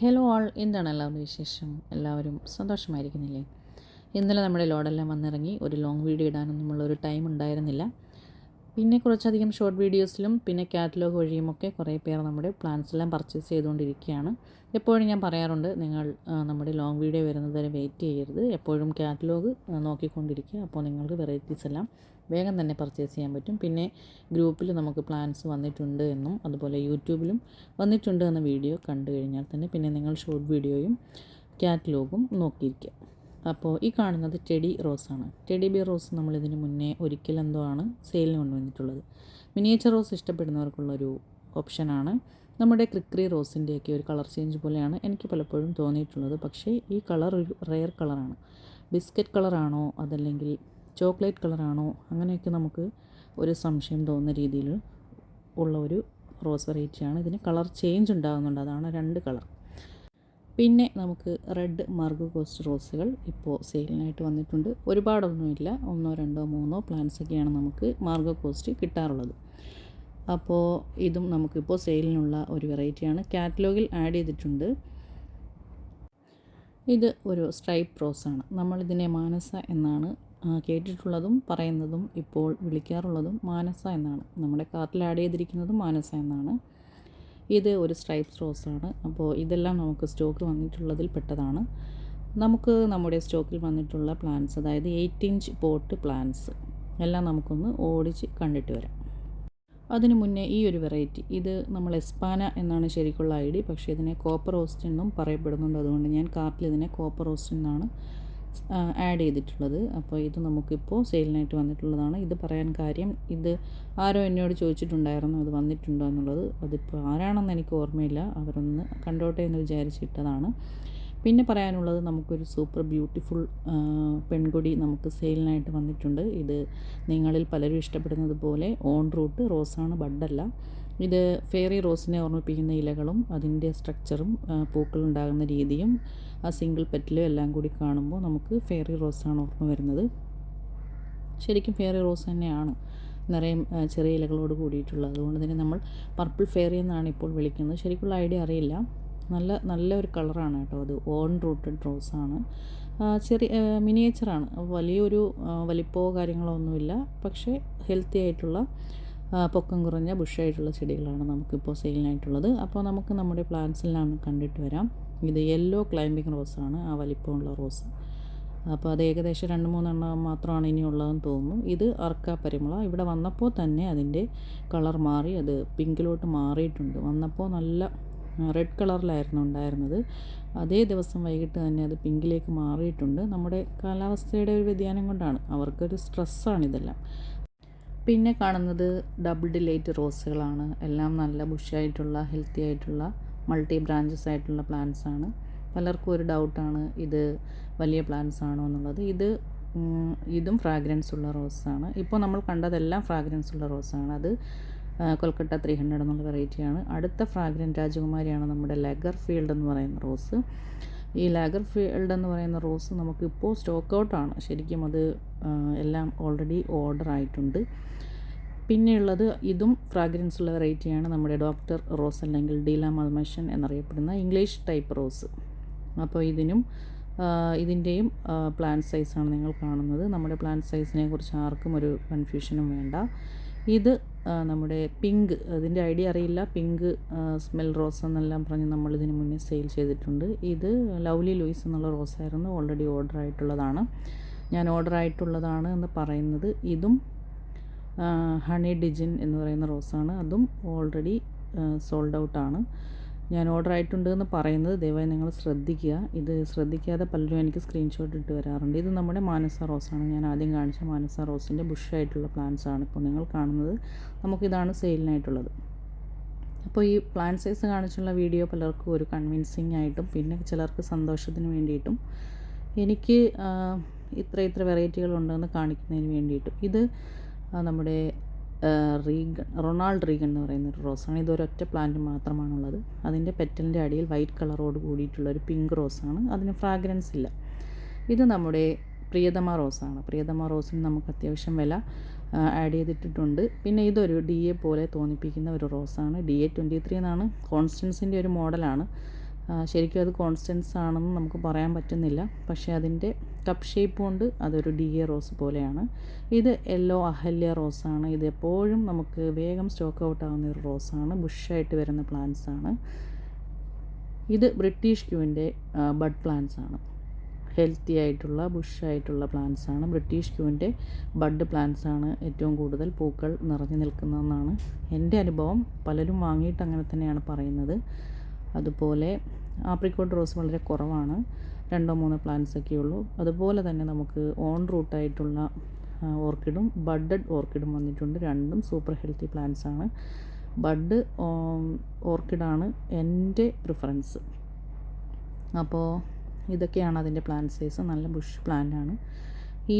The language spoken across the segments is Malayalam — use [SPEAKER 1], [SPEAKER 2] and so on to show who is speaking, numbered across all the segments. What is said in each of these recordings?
[SPEAKER 1] ഹലോ ആൾ എന്താണ് എല്ലാവരുടെ വിശേഷം? എല്ലാവരും സന്തോഷമായിരിക്കുന്നില്ലേ? ഇന്നലെ നമ്മുടെ ലോഡെല്ലാം വന്നിറങ്ങി. ഒരു ലോങ് വീഡിയോ ഇടാനൊന്നും ഉള്ളൊരു ടൈം ഉണ്ടായിരുന്നില്ല. പിന്നെ കുറച്ചധികം ഷോർട്ട് വീഡിയോസിലും പിന്നെ കാറ്റലോഗ് വഴിയുമൊക്കെ കുറേ പേർ നമ്മുടെ പ്ലാൻസ് എല്ലാം പർച്ചേസ് ചെയ്തുകൊണ്ടിരിക്കുകയാണ്. എപ്പോഴും ഞാൻ പറയാറുണ്ട് നിങ്ങൾ നമ്മുടെ ലോങ് വീഡിയോ വരുന്നത് വരെ വെയിറ്റ് ചെയ്യരുത്. എപ്പോഴും കാറ്റലോഗ് നോക്കിക്കൊണ്ടിരിക്കുക. അപ്പോൾ നിങ്ങൾക്ക് വെറൈറ്റീസ് എല്ലാം വേഗം തന്നെ പർച്ചേസ് ചെയ്യാൻ പറ്റും. പിന്നെ ഗ്രൂപ്പിൽ നമുക്ക് പ്ലാൻസ് വന്നിട്ടുണ്ട് എന്നും അതുപോലെ യൂട്യൂബിലും വന്നിട്ടുണ്ട് എന്ന വീഡിയോ കണ്ടു കഴിഞ്ഞാൽ തന്നെ പിന്നെ നിങ്ങൾ ഷോർട്ട് വീഡിയോയും കാറ്റലോഗും നോക്കിയിരിക്കുക. അപ്പോൾ ഈ കാണുന്നത് ടെഡി റോസാണ് ടെഡി ബി റോസ് നമ്മൾ ഇതിന് മുന്നേ ഒരിക്കൽ എന്തോ ആണ് സെയിലിന് കൊണ്ടുവന്നിട്ടുള്ളത് മിനിയേച്ചർ റോസ് ഇഷ്ടപ്പെടുന്നവർക്കുള്ളൊരു ഓപ്ഷനാണ് നമ്മുടെ ക്രിക്രി റോസിന്റെയൊക്കെ ഒരു കളർ ചേഞ്ച് പോലെയാണ് എനിക്ക് പലപ്പോഴും തോന്നിയിട്ടുള്ളത്. പക്ഷേ ഈ കളർ ഒരു റെയർ കളറാണ് ബിസ്ക്കറ്റ് കളറാണോ അതല്ലെങ്കിൽ ചോക്ലേറ്റ് കളറാണോ അങ്ങനെയൊക്കെ നമുക്ക് ഒരു സംശയം തോന്നുന്ന രീതിയിൽ ഉള്ള ഒരു റോസ് വെറൈറ്റിയാണ് ഇതിന് കളർ ചേഞ്ച് ഉണ്ടാകുന്നുണ്ട്. അതാണ് രണ്ട് കളർ. പിന്നെ നമുക്ക് റെഡ് മർഗ് കോസ്റ്റ് റോസുകൾ ഇപ്പോൾ സെയിലിനായിട്ട് വന്നിട്ടുണ്ട്. ഒരുപാടൊന്നുമില്ല. ഒന്നോ രണ്ടോ മൂന്നോ പ്ലാന്റ്സ് ഒക്കെയാണ് നമുക്ക് മാർഗോ കോസ്റ്റ് കിട്ടാറുള്ളത്. അപ്പോൾ ഇതും നമുക്കിപ്പോൾ സെയിലിനുള്ള ഒരു വെറൈറ്റിയാണ്. കാറ്റലോഗിൽ ആഡ് ചെയ്തിട്ടുണ്ട്. ഇത് ഒരു സ്ട്രൈപ്പ് റോസാണ്. നമ്മളിതിനെ മാനസ എന്നാണ് കേട്ടിട്ടുള്ളതും പറയുന്നതും ഇപ്പോൾ വിളിക്കാറുള്ളതും മാനസ എന്നാണ്. നമ്മുടെ കാർട്ടിൽ ആഡ് ചെയ്തിരിക്കുന്നതും മാനസ എന്നാണ്. ഇത് ഒരു സ്ട്രൈപ്സ് റോസാണ് അപ്പോൾ ഇതെല്ലാം നമുക്ക് സ്റ്റോക്ക് വന്നിട്ടുള്ളതിൽ പെട്ടതാണ്. നമുക്ക് നമ്മുടെ സ്റ്റോക്കിൽ വന്നിട്ടുള്ള പ്ലാൻസ് അതായത് എയ്റ്റ് ഇഞ്ച് പോട്ട് പ്ലാൻസ് എല്ലാം നമുക്കൊന്ന് ഓടിച്ച് കണ്ടിട്ട് വരാം. അതിനു മുന്നേ ഈ ഒരു വെറൈറ്റി ഇത് നമ്മൾ എസ്പാന എന്നാണ് ശരിക്കുള്ള ഐ ഡി പക്ഷേ ഇതിനെ കോപ്പർ റോസ്റ്റ് എന്നും പറയപ്പെടുന്നുണ്ട്. അതുകൊണ്ട് ഞാൻ കാർട്ടിൽ ഇതിനെ കോപ്പർ റോസ്റ്റ് എന്നാണ് ആഡ് ചെയ്തിട്ടുള്ളത്. അപ്പോൾ ഇത് നമുക്കിപ്പോൾ സെയിലിനായിട്ട് വന്നിട്ടുള്ളതാണ്. ഇത് പറയാൻ കാര്യം ഇത് ആരോ എന്നോട് ചോദിച്ചിട്ടുണ്ടായിരുന്നു അത് വന്നിട്ടുണ്ടോ എന്നുള്ളത്. അതിപ്പോൾ ആരാണെന്ന് എനിക്ക് ഓർമ്മയില്ല. അവരൊന്ന് കണ്ടോട്ടെ എന്ന് വിചാരിച്ചിട്ടതാണ്. പിന്നെ പറയാനുള്ളത് നമുക്കൊരു സൂപ്പർ ബ്യൂട്ടിഫുൾ പെൺകൊടി നമുക്ക് സെയിലിനായിട്ട് വന്നിട്ടുണ്ട്. ഇത് നിങ്ങളിൽ പലരും ഇഷ്ടപ്പെടുന്നത് പോലെ ഓൺ റൂട്ട് റോസാണ് ബഡല്ല. ഇത് ഫെയറി റോസിനെ ഓർമ്മിപ്പിക്കുന്ന ഇലകളും അതിന്റെ സ്ട്രക്ചറും പൂക്കളുണ്ടാകുന്ന രീതിയും ആ സിംഗിൾ പെറ്റിലും എല്ലാം കൂടി കാണുമ്പോൾ നമുക്ക് ഫെയറി റോസാണ് ഓർമ്മ വരുന്നത്. ശരിക്കും ഫെയറി റോസ് തന്നെയാണ് നിറയും ചെറിയ ഇലകളോട് കൂടിയിട്ടുള്ളത്. അതുകൊണ്ട് തന്നെ നമ്മൾ പർപ്പിൾ ഫെയറി എന്നാണ് ഇപ്പോൾ വിളിക്കുന്നത്. ശരിക്കുള്ള ഐഡിയ അറിയില്ല. നല്ല നല്ല ഒരു കളറാണ് കേട്ടോ അത്. ഓൺ റൂട്ടഡ് റോസാണ് ചെറിയ മിനിയേച്ചറാണ് വലിയൊരു വലിപ്പമോ കാര്യങ്ങളോ ഒന്നുമില്ല. പക്ഷേ ഹെൽത്തി ആയിട്ടുള്ള പൊക്കം കുറഞ്ഞ ബുഷായിട്ടുള്ള ചെടികളാണ് നമുക്കിപ്പോൾ സെയിലിനായിട്ടുള്ളത് അപ്പോൾ നമുക്ക് നമ്മുടെ പ്ലാന്റ്സിലാണ് കണ്ടിട്ട് വരാം. ഇത് യെല്ലോ ക്ലൈമ്പിംഗ് റോസാണ് ആ വലിപ്പമുള്ള റോസ് അപ്പോൾ അത് ഏകദേശം രണ്ട് മൂന്നെണ്ണം മാത്രമാണ് ഇനിയുള്ളതെന്ന് തോന്നുന്നു. ഇത് അർക്ക പരിമള. ഇവിടെ വന്നപ്പോൾ തന്നെ അതിന്റെ കളർ മാറി അത് പിങ്കിലോട്ട് മാറിയിട്ടുണ്ട്. വന്നപ്പോൾ നല്ല റെഡ് കളറിലായിരുന്നു ഉണ്ടായിരുന്നത്. അതേ ദിവസം വൈകിട്ട് തന്നെ അത് പിങ്കിലേക്ക് മാറിയിട്ടുണ്ട്. നമ്മുടെ കാലാവസ്ഥയുടെ ഒരു വ്യതിയാനം കൊണ്ടാണ്. അവർക്കൊരു സ്ട്രെസ്സാണ് ഇതെല്ലാം. പിന്നെ കാണുന്നത് ഡബിൾ ഡിലേറ്റ് റോസുകളാണ്. എല്ലാം നല്ല ബുഷായിട്ടുള്ള ഹെൽത്തി ആയിട്ടുള്ള മൾട്ടി ബ്രാഞ്ചസ് ആയിട്ടുള്ള പ്ലാന്റ്സ് ആണ്. പലർക്കും ഒരു ഡൗട്ടാണ് ഇത് വലിയ പ്ലാന്റ്സ് ആണോ എന്നുള്ളത്. ഇത് ഇതും ഫ്രാഗ്രൻസ് ഉള്ള റോസാണ്. ഇപ്പോൾ നമ്മൾ കണ്ടതെല്ലാം ഫ്രാഗ്രൻസ് ഉള്ള റോസാണ്. അത് കൊൽക്കട്ട ത്രീ ഹൺഡ്രഡ് എന്നുള്ള വെറൈറ്റിയാണ് അടുത്ത ഫ്രാഗ്രന്റ് രാജകുമാരിയാണ് നമ്മുടെ ലെഗർ ഫീൽഡ് എന്ന് പറയുന്ന റോസ്. ഈ ലാഗർ ഫീൽഡ് എന്ന് പറയുന്ന റോസ് നമുക്കിപ്പോൾ സ്റ്റോക്ക് ഔട്ടാണ് ശരിക്കും അത് എല്ലാം ഓൾറെഡി ഓർഡർ ആയിട്ടുണ്ട്. പിന്നെയുള്ളത് ഇതും ഫ്രാഗ്രൻസ് ഉള്ള വെറൈറ്റിയാണ് നമ്മുടെ ഡോക്ടർ റോസ് അല്ലെങ്കിൽ ഡീല മൽമഷൻ എന്നറിയപ്പെടുന്ന ഇംഗ്ലീഷ് ടൈപ്പ് റോസ് അപ്പോൾ ഇതിനും ഇതിന്റെയും പ്ലാൻ സൈസാണ് നിങ്ങൾ കാണുന്നത്. നമ്മുടെ പ്ലാൻ സൈസിനെ കുറിച്ച് ആർക്കും ഒരു കൺഫ്യൂഷനും വേണ്ട. ഇത് നമ്മുടെ പിങ്ക് അതിന്റെ ഐഡിയ അറിയില്ല. പിങ്ക് സ്മെൽ റോസ് എന്നെല്ലാം പറഞ്ഞ് നമ്മൾ ഇതിന് മുന്നേ സെയിൽ ചെയ്തിട്ടുണ്ട്. ഇത് ലവ്ലി ലൂയിസ് എന്നുള്ള റോസായിരുന്നു ഓൾറെഡി ഓർഡർ ആയിട്ടുള്ളതാണ്. ഞാൻ ഓർഡർ ആയിട്ടുള്ളതാണ് എന്ന് പറയുന്നത്. ഇതും ഹണി ഡിജിൻ എന്ന് പറയുന്ന റോസാണ്. അതും ഓൾറെഡി സോൾഡ് ഔട്ടാണ്. ഞാൻ ഓർഡർ ആയിട്ടുണ്ട് എന്ന് പറയുന്നത് ദയവായി നിങ്ങൾ ശ്രദ്ധിക്കുക. ഇത് ശ്രദ്ധിക്കാതെ പലരും എനിക്ക് സ്ക്രീൻഷോട്ട് ഇട്ട് വരാറുണ്ട്. ഇത് നമ്മുടെ മാനസ റോസാണ് ഞാൻ ആദ്യം കാണിച്ച മാനസ റോസിന്റെ ബുഷായിട്ടുള്ള ആണ് ഇപ്പോൾ നിങ്ങൾ കാണുന്നത്. നമുക്കിതാണ് സെയിലിനായിട്ടുള്ളത് അപ്പോൾ ഈ പ്ലാൻ സൈസ് കാണിച്ചുള്ള വീഡിയോ പലർക്കും ഒരു കൺവിൻസിങ് ആയിട്ടും പിന്നെ ചിലർക്ക് സന്തോഷത്തിന് വേണ്ടിയിട്ടും എനിക്ക് ഇത്ര ഇത്ര വെറൈറ്റികൾ ഉണ്ടെന്ന് കാണിക്കുന്നതിന് വേണ്ടിയിട്ടും. ഇത് നമ്മുടെ റീഗൺ റൊണാൾഡ് റീഗൺ എന്ന് പറയുന്ന ഒരു റോസാണ്. ഒറ്റ പ്ലാന്റ് മാത്രമാണുള്ളത്. അതിന്റെ പെറ്റലിന്റെ അടിയിൽ വൈറ്റ് കളറോട് കൂടിയിട്ടുള്ള ഒരു പിങ്ക് റോസാണ്. അതിന് ഫ്രാഗ്രൻസ് ഇല്ല. ഇത് നമ്മുടെ പ്രിയതമ റോസാണ്. പ്രിയതമ റോസിന് നമുക്ക് അത്യാവശ്യം വില ആഡ് ചെയ്തിട്ടിട്ടുണ്ട്. പിന്നെ ഇതൊരു ഡി എ പോലെ തോന്നിപ്പിക്കുന്ന ഒരു റോസാണ്. ഡി എ ട്വന്റി ത്രീ എന്നാണ്. കോൺസ്റ്റൻസിന്റെ ഒരു മോഡലാണ്. ശരിക്കും അത് കോൺസ്റ്റൻസ് ആണെന്ന് നമുക്ക് പറയാൻ പറ്റുന്നില്ല. പക്ഷേ അതിന്റെ കപ്പ് ഷേപ്പ് കൊണ്ട് അതൊരു ഡി എ റോസ് പോലെയാണ്. ഇത് യെല്ലോ അഹല്യ റോസാണ് ഇത് എപ്പോഴും നമുക്ക് വേഗം സ്റ്റോക്ക് ഔട്ട് ആവുന്ന ഒരു റോസാണ് ബുഷായിട്ട് വരുന്ന പ്ലാന്റ്സ് ആണ്. ഇത് ബ്രിട്ടീഷ് ക്യൂവിന്റെ ബഡ് പ്ലാന്റ്സ് ആണ്. ഹെൽത്തി ആയിട്ടുള്ള ബുഷായിട്ടുള്ള പ്ലാന്റ്സ് ആണ്. ബ്രിട്ടീഷ് ക്യൂവിന്റെ ബഡ് പ്ലാന്റ്സ് ആണ് ഏറ്റവും കൂടുതൽ പൂക്കൾ നിറഞ്ഞു നിൽക്കുന്നതെന്നാണ് എന്റെ അനുഭവം. പലരും വാങ്ങിയിട്ട് അങ്ങനെ തന്നെയാണ് പറയുന്നത്. അതുപോലെ ആപ്രിക്കോട്ട് റോസ് വളരെ കുറവാണ്. രണ്ടോ മൂന്നോ പ്ലാന്റ്സ് ഒക്കെ ഉള്ളൂ. അതുപോലെ തന്നെ നമുക്ക് ഓൺ റൂട്ടായിട്ടുള്ള ഓർക്കിഡും ബഡ്ഡഡ് ഓർക്കിഡും വന്നിട്ടുണ്ട്. രണ്ടും സൂപ്പർ ഹെൽത്തി പ്ലാന്റ്സ് ആണ്. ബഡ് ഓർക്കിഡാണ് എന്റെ പ്രിഫറൻസ് അപ്പോൾ ഇതൊക്കെയാണ് അതിന്റെ പ്ലാന്റ് സൈസ് നല്ല ബുഷ് പ്ലാന്റ് ആണ്.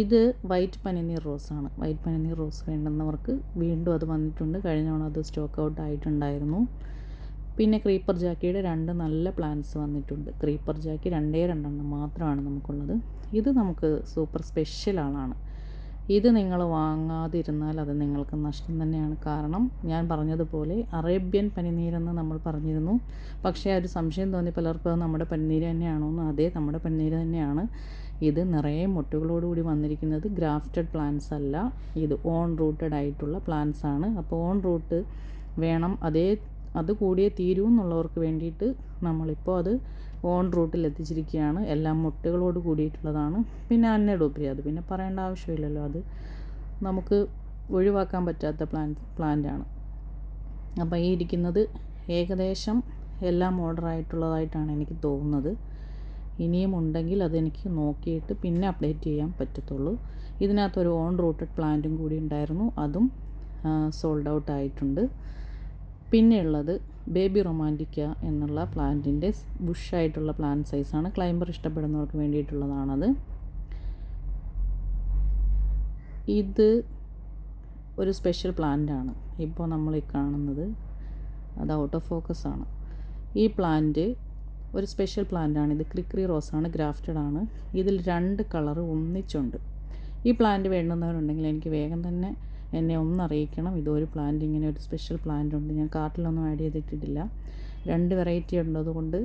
[SPEAKER 1] ഇത് വൈറ്റ് പനിനീർ റോസാണ് വൈറ്റ് പനിനീർ റോസ് വേണ്ടുന്നവർക്ക് വീണ്ടും അത് വന്നിട്ടുണ്ട്. കഴിഞ്ഞ അത് സ്റ്റോക്ക് ഔട്ട് ആയിട്ടുണ്ടായിരുന്നു. പിന്നെ ക്രീപ്പർ ജാക്കിയുടെ രണ്ട് നല്ല പ്ലാന്റ്സ് വന്നിട്ടുണ്ട്. ക്രീപ്പർ ജാക്കി രണ്ടേ രണ്ടെണ്ണം മാത്രമാണ് നമുക്കുള്ളത്. ഇത് നമുക്ക് സൂപ്പർ സ്പെഷ്യൽ ആളാണ്. ഇത് നിങ്ങൾ വാങ്ങാതിരുന്നാൽ അത് നിങ്ങൾക്ക് നഷ്ടം തന്നെയാണ്. കാരണം ഞാൻ പറഞ്ഞതുപോലെ അറേബ്യൻ പനിനീരെന്ന് നമ്മൾ പറഞ്ഞിരുന്നു. പക്ഷേ ആ ഒരു സംശയം തോന്നി പലർക്കും അത് നമ്മുടെ പനിനീര് തന്നെയാണോ എന്ന്. അതേ നമ്മുടെ പനിനീര് തന്നെയാണ്. ഇത് നിറയെ മുട്ടുകളോടുകൂടി വന്നിരിക്കുന്നത് ഗ്രാഫ്റ്റഡ് പ്ലാന്റ്സ് അല്ല. ഇത് ഓൺ റൂട്ടഡ് ആയിട്ടുള്ള പ്ലാന്റ്സ് ആണ്. അപ്പോൾ ഓൺ റൂട്ട് വേണം അതേ അത് കൂടിയേ തീരൂ എന്നുള്ളവർക്ക് വേണ്ടിയിട്ട് നമ്മളിപ്പോൾ അത് ഓൺ റൂട്ടിൽ എത്തിച്ചിരിക്കുകയാണ്. എല്ലാം മുട്ടുകളോട് കൂടിയിട്ടുള്ളതാണ്. പിന്നെ അന്നഡോപ്രി അത് പിന്നെ പറയേണ്ട ആവശ്യമില്ലല്ലോ. അത് നമുക്ക് ഒഴിവാക്കാൻ പറ്റാത്ത പ്ലാൻ പ്ലാന്റാണ്. അപ്പോൾ ഈ ഇരിക്കുന്നത് ഏകദേശം എല്ലാം ഓർഡർ ആയിട്ടുള്ളതായിട്ടാണ് എനിക്ക് തോന്നുന്നത്. ഇനിയും ഉണ്ടെങ്കിൽ അതെനിക്ക് നോക്കിയിട്ട് പിന്നെ അപ്ഡേറ്റ് ചെയ്യാൻ പറ്റത്തുള്ളൂ. ഇതിനകത്തൊരു ഓൺ റൂട്ടഡ് പ്ലാന്റും കൂടി ഉണ്ടായിരുന്നു. അതും സോൾഡ് ഔട്ട് ആയിട്ടുണ്ട്. പിന്നെയുള്ളത് ബേബി റൊമാന്റിക്ക എന്നുള്ള പ്ലാന്റിന്റെ ബുഷായിട്ടുള്ള പ്ലാന്റ് സൈസാണ്. ക്ലൈംബർ ഇഷ്ടപ്പെടുന്നവർക്ക് വേണ്ടിയിട്ടുള്ളതാണത്. ഇത് ഒരു സ്പെഷ്യൽ പ്ലാന്റ് ആണ് ഇപ്പോൾ നമ്മൾ ഈ കാണുന്നത് അത് ഔട്ട് ഓഫ് ഫോക്കസ് ആണ്. ഈ പ്ലാന്റ് ഒരു സ്പെഷ്യൽ പ്ലാന്റ് ആണ് ഇത് ക്രിക്രി റോസാണ് ഗ്രാഫ്റ്റഡ് ആണ്. ഇതിൽ രണ്ട് കളർ ഒന്നിച്ചുണ്ട്. ഈ പ്ലാന്റ് വേണ്ടുന്നവരുണ്ടെങ്കിൽ എനിക്ക് വേഗം തന്നെ എന്നെ ഒന്ന് അറിയിക്കണം ഇതൊരു പ്ലാന്റ് ഇങ്ങനെ ഒരു സ്പെഷ്യൽ പ്ലാന്റ് ഉണ്ട്. ഞാൻ കാർട്ടിലൊന്നും ആഡ് ചെയ്തിട്ടിട്ടില്ല. രണ്ട് വെറൈറ്റി അതുകൊണ്ട്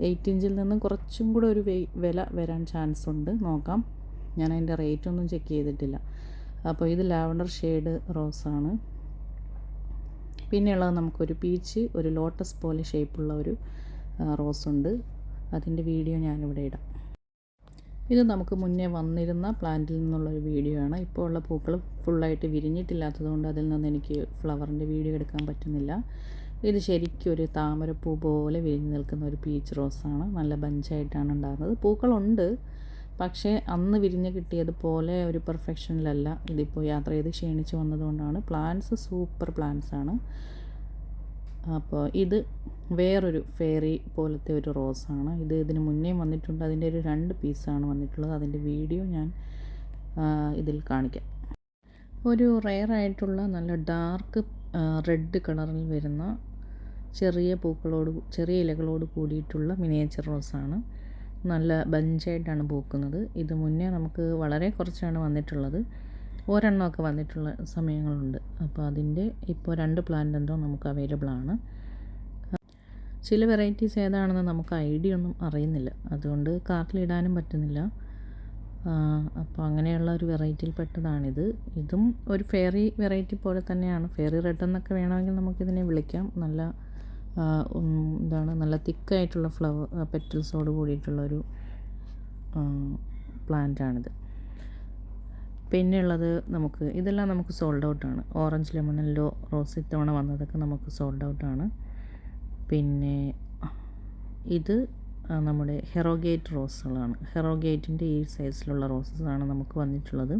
[SPEAKER 1] എയ്റ്റ് ഇഞ്ചിൽ നിന്നും കുറച്ചും കൂടെ ഒരു വില വരാൻ ചാൻസ് ഉണ്ട്. നോക്കാം. ഞാൻ അതിന്റെ റേറ്റ് ഒന്നും ചെക്ക് ചെയ്തിട്ടില്ല. അപ്പോൾ ഇത് ലാവണ്ടർ ഷെയ്ഡ് റോസാണ് പിന്നെയുള്ളത് നമുക്കൊരു പീച്ച് ഒരു ലോട്ടസ് പോലെ ഷേപ്പുള്ള ഒരു റോസ് ഉണ്ട്. അതിന്റെ വീഡിയോ ഞാനിവിടെ ഇടാം. ഇത് നമുക്ക് മുന്നേ വന്നിരുന്ന പ്ലാന്റിൽ നിന്നുള്ളൊരു വീഡിയോ ആണ്. ഇപ്പോൾ ഉള്ള പൂക്കൾ ഫുള്ളായിട്ട് വിരിഞ്ഞിട്ടില്ലാത്തതുകൊണ്ട് അതിൽ നിന്ന് എനിക്ക് ഫ്ലവറിന്റെ വീഡിയോ എടുക്കാൻ പറ്റുന്നില്ല. ഇത് ശരിക്കും ഒരു താമരപ്പൂ പോലെ വിരിഞ്ഞു നിൽക്കുന്ന ഒരു പീച്ച് റോസാണ് നല്ല ബഞ്ചായിട്ടാണ് ഉണ്ടാകുന്നത്. പൂക്കളുണ്ട് പക്ഷേ അന്ന് വിരിഞ്ഞ് കിട്ടിയതുപോലെ ഒരു പെർഫെക്ഷനിലല്ല ഇതിപ്പോൾ യാത്ര ചെയ്ത് ക്ഷീണിച്ച് വന്നതുകൊണ്ടാണ് പ്ലാന്റ്സ് സൂപ്പർ പ്ലാന്റ്സ് ആണ്. അപ്പോൾ ഇത് വേറൊരു ഫെയറി പോലത്തെ ഒരു റോസാണ് ഇത് ഇതിന് മുന്നേ വന്നിട്ടുണ്ട്. അതിന്റെ ഒരു രണ്ട് പീസാണ് വന്നിട്ടുള്ളത്. അതിന്റെ വീഡിയോ ഞാൻ ഇതിൽ കാണിക്കാം. ഒരു റെയർ ആയിട്ടുള്ള നല്ല ഡാർക്ക് റെഡ് കളറിൽ വരുന്ന ചെറിയ പൂക്കളോട് ചെറിയ ഇലകളോട് കൂടിയിട്ടുള്ള മിനിയേച്ചർ റോസാണ് നല്ല ബഞ്ചായിട്ടാണ് പൂക്കുന്നത്. ഇത് മുന്നേ നമുക്ക് വളരെ കുറച്ചാണ് വന്നിട്ടുള്ളത്. ഒരെണ്ണമൊക്കെ വന്നിട്ടുള്ള സമയങ്ങളുണ്ട്. അപ്പോൾ അതിന്റെ ഇപ്പോൾ രണ്ട് പ്ലാന്റ് എന്തോ നമുക്ക് അവൈലബിൾ ആണ്. ചില വെറൈറ്റീസ് ഏതാണെന്ന് നമുക്ക് ഐഡിയ ഒന്നും അറിയുന്നില്ല. അതുകൊണ്ട് കാർട്ടിലിടാനും പറ്റുന്നില്ല. അപ്പോൾ അങ്ങനെയുള്ള ഒരു വെറൈറ്റിയിൽ പെട്ടതാണിത്. ഇതും ഒരു ഫെയറി വെറൈറ്റി പോലെ തന്നെയാണ്. ഫെയറി റെഡ് എന്നൊക്കെ വേണമെങ്കിൽ നമുക്കിതിനെ വിളിക്കാം. നല്ല എന്താണ് നല്ല തിക്കായിട്ടുള്ള ഫ്ലവർ പെറ്റൽസോട് കൂടിയിട്ടുള്ളൊരു പ്ലാന്റാണിത് പിന്നെയുള്ളത് നമുക്ക് ഇതെല്ലാം നമുക്ക് സോൾഡ് ഔട്ടാണ് ഓറഞ്ച് ലെമണല്ലോ റോസ് ഇത്തവണ വന്നതൊക്കെ നമുക്ക് സോൾഡ് ഔട്ടാണ് പിന്നെ ഇത് നമ്മുടെ ഹെറോഗേറ്റ് റോസുകളാണ് ഹെറോഗേറ്റിന്റെ ഈ സൈസിലുള്ള റോസസാണ് നമുക്ക് വന്നിട്ടുള്ളത്.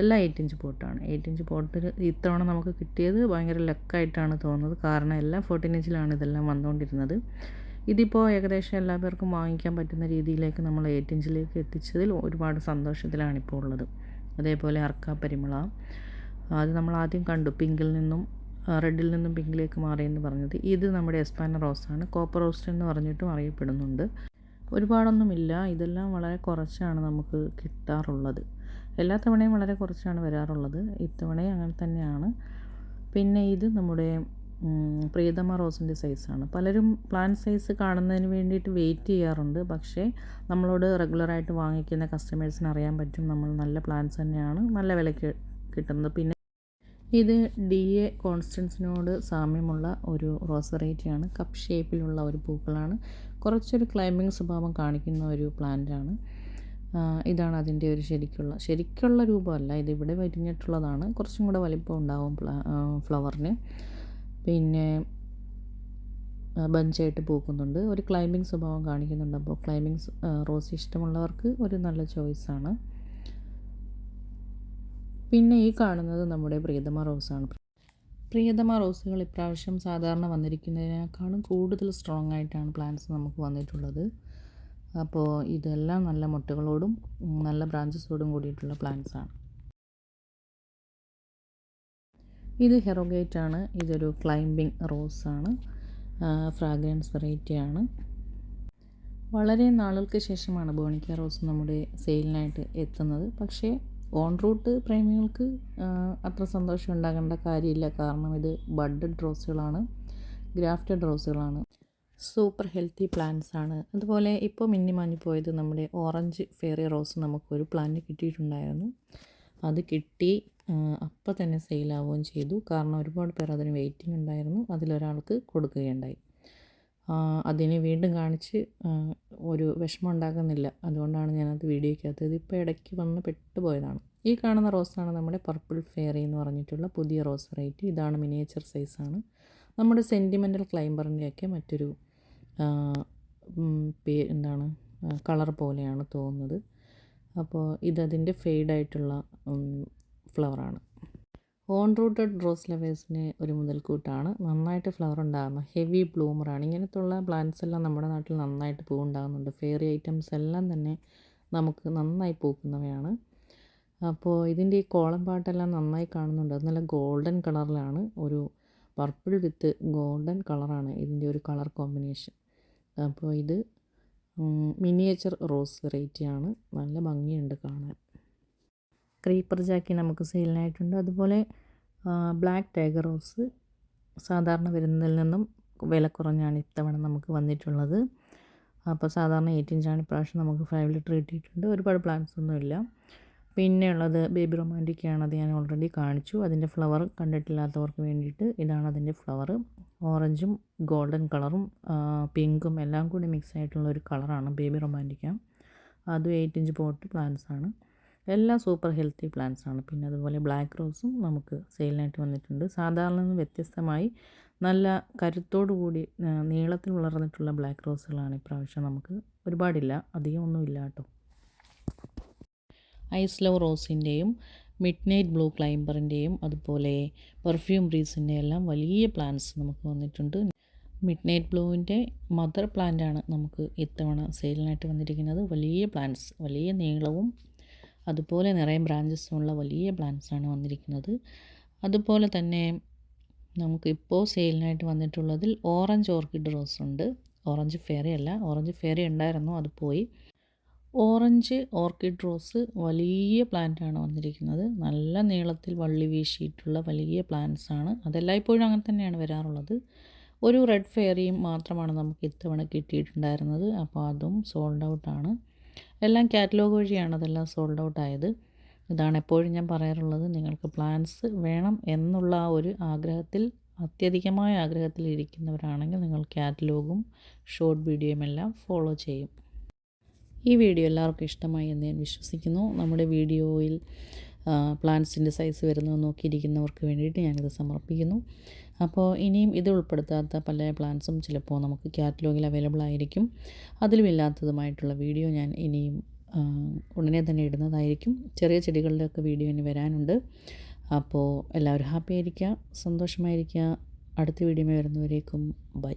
[SPEAKER 1] എല്ലാം എയ്റ്റ് ഇഞ്ച് പോട്ടാണ് എയ്റ്റ് ഇഞ്ച് പോട്ടിൽ ഇത്തവണ നമുക്ക് കിട്ടിയത് ഭയങ്കര ലക്കായിട്ടാണ് തോന്നുന്നത്. കാരണം എല്ലാം ഫോർട്ടീൻ ഇഞ്ചിലാണ് ഇതെല്ലാം വന്നുകൊണ്ടിരുന്നത് ഇതിപ്പോൾ ഏകദേശം എല്ലാ പേർക്കും വാങ്ങിക്കാൻ പറ്റുന്ന രീതിയിലേക്ക് നമ്മൾ എയ്റ്റ് ഇഞ്ചിലേക്ക് എത്തിച്ചതിൽ ഒരുപാട് സന്തോഷത്തിലാണ് ഇപ്പോൾ ഉള്ളത്. അതേപോലെ അർക്ക പരിമള അത് നമ്മൾ ആദ്യം കണ്ടു. പിങ്കിൽ നിന്നും റെഡിൽ നിന്നും പിങ്കിലേക്ക് മാറിയെന്ന് പറഞ്ഞത്. ഇത് നമ്മുടെ എസ്പാന റോസാണ് കോപ്പർ റോസ്റ്റ് എന്ന് പറഞ്ഞിട്ടും അറിയപ്പെടുന്നുണ്ട്. ഒരുപാടൊന്നുമില്ല. ഇതെല്ലാം വളരെ കുറച്ചാണ് നമുക്ക് കിട്ടാറുള്ളത്. എല്ലാ തവണയും വളരെ കുറച്ചാണ് വരാറുള്ളത്. ഇത്തവണയും അങ്ങനെ തന്നെയാണ്. പിന്നെ ഇത് നമ്മുടെ പ്രിയതമ റോസിന്റെ സൈസാണ്. പലരും പ്ലാന്റ് സൈസ് കാണുന്നതിന് വേണ്ടിയിട്ട് വെയിറ്റ് ചെയ്യാറുണ്ട്. പക്ഷേ നമ്മളോട് റെഗുലറായിട്ട് വാങ്ങിക്കുന്ന കസ്റ്റമേഴ്സിന് അറിയാൻ പറ്റും നമ്മൾ നല്ല പ്ലാന്റ്സ് തന്നെയാണ് നല്ല വിലയ്ക്ക് കിട്ടുന്നത്. പിന്നെ ഇത് ഡി എ കോൺസ്റ്റൻസിനോട് സാമ്യമുള്ള ഒരു റോസ് വെറൈറ്റിയാണ് കപ്പ് ഷേപ്പിലുള്ള ഒരു പൂക്കളാണ്. കുറച്ചൊരു ക്ലൈമ്പിംഗ് സ്വഭാവം കാണിക്കുന്ന ഒരു പ്ലാന്റാണ്. ഇതാണ് അതിന്റെ ഒരു ശരിക്കുള്ള ശരിക്കുള്ള രൂപമല്ല. ഇത് ഇവിടെ വരിഞ്ഞിട്ടുള്ളതാണ്. കുറച്ചും കൂടെ വലിപ്പം ഉണ്ടാവും ഫ്ലവറിന്. പിന്നെ ബഞ്ചായിട്ട് പൂക്കുന്നുണ്ട് ഒരു ക്ലൈമ്പിംഗ് സ്വഭാവം കാണിക്കുന്നുണ്ട്. അപ്പോൾ ക്ലൈമ്പിംഗ് റോസ് ഇഷ്ടമുള്ളവർക്ക് ഒരു നല്ല ചോയ്സാണ് പിന്നെ ഈ കാണുന്നത് നമ്മുടെ പ്രിയതമ റോസാണ് പ്രിയതമ റോസുകൾ ഇപ്രാവശ്യം സാധാരണ വന്നിരിക്കുന്നതിനേക്കാളും കൂടുതൽ സ്ട്രോങ് ആയിട്ടാണ് പ്ലാന്റ്സ് നമുക്ക് വന്നിട്ടുള്ളത്. അപ്പോൾ ഇതെല്ലാം നല്ല മുട്ടകളോടും നല്ല ബ്രാഞ്ചസോടും കൂടിയിട്ടുള്ള പ്ലാന്റ്സ് ഇത് ഹെറോഗേറ്റ് ആണ്. ഇതൊരു ക്ലൈംബിംഗ് റോസ് ആണ്. ഫ്രാഗ്രൻസ് വെറൈറ്റി ആണ്. വളരെ നാളുകൾക്ക് ശേഷമാണ് ബോണിക്ക റോസ് നമ്മുടെ സെയിലിനായിട്ട് എത്തുന്നത്. പക്ഷേ ഓൺ റൂട്ട് പ്രേമികൾക്ക് അത്ര സന്തോഷം ഉണ്ടാകേണ്ട കാര്യമില്ല. കാരണം ഇത് ബഡഡ് റോസുകളാണ് ഗ്രാഫ്റ്റഡ് റോസുകളാണ് സൂപ്പർ ഹെൽത്തി പ്ലാന്റ്സ് ആണ്. അതുപോലെ ഇപ്പോൾ മിന്നിമാഞ്ഞു പോയത് നമ്മുടെ ഓറഞ്ച് ഫെയറി റോസ് നമുക്കൊരു പ്ലാന്റ് കിട്ടിയിട്ടുണ്ടായിരുന്നു. അത് കിട്ടി. അപ്പം തന്നെ സെയിലാവുകയും ചെയ്തു. കാരണം ഒരുപാട് പേർ അതിന് വെയിറ്റിംഗ് ഉണ്ടായിരുന്നു. അതിലൊരാൾക്ക് കൊടുക്കുകയുണ്ടായി. അതിനെ വീണ്ടും കാണിച്ച് ഒരു വിഷമം ഉണ്ടാക്കുന്നില്ല. അതുകൊണ്ടാണ് ഞാനത് വീഡിയോയ്ക്കകത്ത് ഇതിപ്പോൾ ഇടയ്ക്ക് വന്ന് പെട്ടുപോയതാണ്. ഈ കാണുന്ന റോസാണ് നമ്മുടെ പർപ്പിൾ ഫെയറി എന്ന് പറഞ്ഞിട്ടുള്ള പുതിയ റോസ് വെറൈറ്റി. ഇതാണ് മിനിയേച്ചർ സൈസാണ്. നമ്മുടെ സെന്റിമെന്റൽ ക്ലൈംബറിന്റെയൊക്കെ മറ്റൊരു പേ എന്താണ് കളർ പോലെയാണ് തോന്നുന്നത്. അപ്പോൾ ഇതതിന്റെ ഫെയ്ഡായിട്ടുള്ള ഫ്ലവറാണ് ഓൺ റൂട്ടഡ് റോസ് ലവേഴ്സിന് ഒരു മുതൽക്കൂട്ടാണ്. നന്നായിട്ട് ഫ്ലവർ ഉണ്ടാകുന്ന ഹെവി ബ്ലൂമറാണ് ഇങ്ങനത്തുള്ള പ്ലാന്റ്സ് എല്ലാം നമ്മുടെ നാട്ടിൽ നന്നായിട്ട് പൂ ഉണ്ടാകുന്നുണ്ട് ഫെയറി ഐറ്റംസ് എല്ലാം തന്നെ നമുക്ക് നന്നായി പൂക്കുന്നവയാണ്. അപ്പോൾ ഇതിന്റെ ഈ കോളം പാട്ടെല്ലാം നന്നായി കാണുന്നുണ്ട്. അത് നല്ല ഗോൾഡൻ കളറിലാണ് ഒരു പർപ്പിൾ വിത്ത് ഗോൾഡൻ കളറാണ് ഇതിന്റെ ഒരു കളർ കോമ്പിനേഷൻ അപ്പോൾ ഇത് മിനിയേച്ചർ റോസ് വെറൈറ്റിയാണ് നല്ല ഭംഗിയുണ്ട് കാണാൻ. ക്രീപ്പർ ജാക്കി നമുക്ക് സെയിലിനായിട്ടുണ്ട്. അതുപോലെ ബ്ലാക്ക് ടൈഗർ റോസ് സാധാരണ വരുന്നതിൽ നിന്നും വില കുറഞ്ഞാണ് ഇത്തവണ നമുക്ക് വന്നിട്ടുള്ളത്. അപ്പോൾ സാധാരണ എയ്റ്റ് ഇഞ്ചാണ് ഇപ്രാവശ്യം നമുക്ക് ഫൈവ് ലിറ്റർ കിട്ടിയിട്ടുണ്ട് ഒരുപാട് പ്ലാന്റ്സ് ഒന്നുമില്ല പിന്നെ ഉള്ളത് ബേബി റൊമാന്റിക്കാണ്. അത് ഞാൻ ഓൾറെഡി കാണിച്ചു. അതിന്റെ ഫ്ലവർ കണ്ടിട്ടില്ലാത്തവർക്ക് വേണ്ടിയിട്ട് ഇതാണ് അതിന്റെ ഫ്ലവർ. ഓറഞ്ചും ഗോൾഡൻ കളറും പിങ്കും എല്ലാം കൂടി മിക്സ് ആയിട്ടുള്ള ഒരു കളറാണ് ബേബി റൊമാന്റിക്ക. അതും എയ്റ്റ് ഇഞ്ച് പോട്ട് പ്ലാന്റ്സ് ആണ് എല്ലാം സൂപ്പർ ഹെൽത്തി പ്ലാന്റ്സ് ആണ് പിന്നെ അതുപോലെ ബ്ലാക്ക് റോസും നമുക്ക് സെയിലിനായിട്ട് വന്നിട്ടുണ്ട്. സാധാരണ നിന്ന് വ്യത്യസ്തമായി നല്ല കരുത്തോടു കൂടി ആ, നീളത്തിൽ വളർന്നിട്ടുള്ള ബ്ലാക്ക് റോസുകളാണ് ഇപ്രാവശ്യം നമുക്ക് ഒരുപാടില്ല. ഒന്നുമില്ല കേട്ടോ. ഐസ് ലവ് റോസിന്റെയും മിഡ് നൈറ്റ് ബ്ലൂ ക്ലൈംബറിന്റെയും അതുപോലെ പെർഫ്യൂം ബ്രീസിന്റെ എല്ലാം വലിയ പ്ലാന്റ്സ് നമുക്ക് വന്നിട്ടുണ്ട്. മിഡ് നൈറ്റ് ബ്ലൂവിന്റെ മദർ പ്ലാന്റാണ് നമുക്ക് ഇത്തവണ സെയിലിനായിട്ട് വന്നിരിക്കുന്നത്. വലിയ പ്ലാന്റ്സ് വലിയ നീളവും അതുപോലെ നിറയെ ബ്രാഞ്ചസുള്ള വലിയ പ്ലാന്റ്സ് ആണ് വന്നിരിക്കുന്നത്. അതുപോലെ തന്നെ നമുക്ക് ഇപ്പോൾ സെയിലിനായിട്ട് വന്നിട്ടുള്ളതിൽ ഓറഞ്ച് ഓർക്കിഡ് റോസ് ഉണ്ട്. ഓറഞ്ച് ഫെയറി അല്ല ഓറഞ്ച് ഫെയറി ഉണ്ടായിരുന്നു അത് പോയി. ഓറഞ്ച് ഓർക്കിഡ് റോസ് വലിയ പ്ലാന്റാണ് വന്നിരിക്കുന്നത്. നല്ല നീളത്തിൽ വള്ളി വീശിയിട്ടുള്ള വലിയ പ്ലാന്റ്സ് ആണ്. അതെല്ലായ്പ്പോഴും അങ്ങനെ തന്നെയാണ് വരാറുള്ളത്. ഒരു റെഡ് ഫെയറിയും മാത്രമാണ് നമുക്ക് ഇത്തവണ കിട്ടിയിട്ടുണ്ടായിരുന്നത്. അപ്പോൾ അതും സോൾഡ് ഔട്ടാണ് എല്ലാം കാറ്റലോഗ് വഴിയാണ് അതെല്ലാം സോൾഡ് ഔട്ട് ആയത്. ഇതാണ് എപ്പോഴും ഞാൻ പറയാറുള്ളത്. നിങ്ങൾക്ക് പ്ലാൻസ് വേണം എന്നുള്ള ആ ഒരു ആഗ്രഹത്തിൽ അത്യധികമായ ആഗ്രഹത്തിൽ ഇരിക്കുന്നവരാണെങ്കിൽ നിങ്ങൾ കാറ്റലോഗും ഷോർട്ട് വീഡിയോയും എല്ലാം ഫോളോ ചെയ്യും. ഈ വീഡിയോ എല്ലാവർക്കും ഇഷ്ടമായി എന്ന് ഞാൻ വിശ്വസിക്കുന്നു. നമ്മുടെ വീഡിയോയിൽ പ്ലാന്റ്സിന്റെ സൈസ് വരുന്നത് നോക്കിയിരിക്കുന്നവർക്ക് വേണ്ടിയിട്ട് ഞാനിത് സമർപ്പിക്കുന്നു. അപ്പോൾ ഇനിയും ഇത് ഉൾപ്പെടുത്താത്ത പല പ്ലാന്റ്സും ചിലപ്പോൾ നമുക്ക് കാറ്റലോഗിൽ അവൈലബിൾ ആയിരിക്കും. അതിലും ഇല്ലാത്തതുമായിട്ടുള്ള വീഡിയോ ഞാൻ ഇനിയും ഉടനെ തന്നെ ഇടുന്നതായിരിക്കും. ചെറിയ ചെടികളുടെയൊക്കെ വീഡിയോ ഇനി വരാനുണ്ട്. അപ്പോൾ എല്ലാവരും ഹാപ്പി ആയിരിക്കുക സന്തോഷമായിരിക്കുക. അടുത്ത വീഡിയോ വരുന്നവരേക്കും ബൈ.